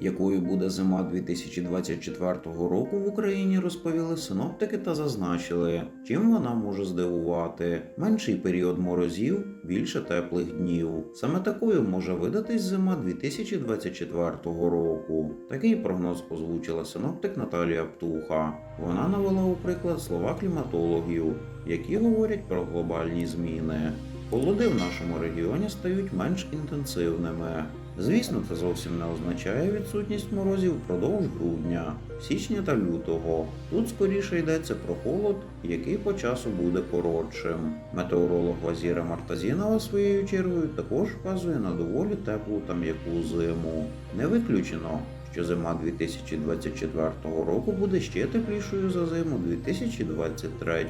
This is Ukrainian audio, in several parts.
Якою буде зима 2024 року в Україні, розповіли синоптики та зазначили, чим вона може здивувати. Менший період морозів, більше теплих днів. Саме такою може видатись зима 2024 року. Такий прогноз озвучила синоптик Наталія Птуха. Вона навела у приклад слова кліматологів, які говорять про глобальні зміни. Холоди в нашому регіоні стають менш інтенсивними. Звісно, це зовсім не означає відсутність морозів впродовж грудня, січня та лютого. Тут скоріше йдеться про холод, який по часу буде коротшим. Метеоролог Вазіра Мартазінова своєю чергою також вказує на доволі теплу та м'яку зиму. Не виключено, що зима 2024 року буде ще теплішою за зиму 2023.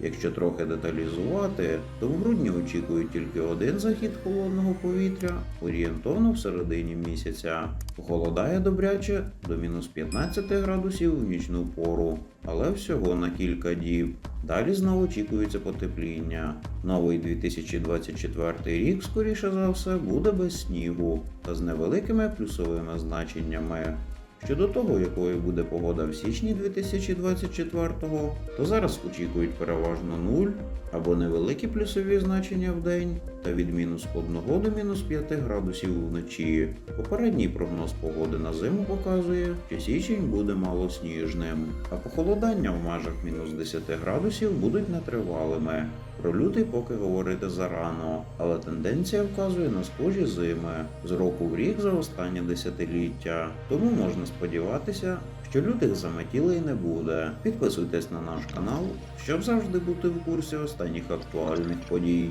Якщо трохи деталізувати, то в грудні очікують тільки один захід холодного повітря, орієнтовно в середині місяця. Похолодає добряче до мінус 15 градусів в нічну пору, але всього на кілька діб. Далі знову очікується потепління. Новий 2024 рік, скоріше за все, буде без снігу та з невеликими плюсовими значеннями. Щодо того, якою буде погода в січні 2024-го, то зараз очікують переважно нуль або невеликі плюсові значення в день та від мінус 1 до мінус 5 градусів вночі. Попередній прогноз погоди на зиму показує, що січень буде малосніжним, а похолодання в межах мінус 10 градусів будуть нетривалими. Про лютий поки говорити зарано, але тенденція вказує на схожі зими з року в рік за останнє десятиліття. Тому можна сподіватися, що лютих заметілей не буде. Підписуйтесь на наш канал, щоб завжди бути в курсі останніх актуальних подій.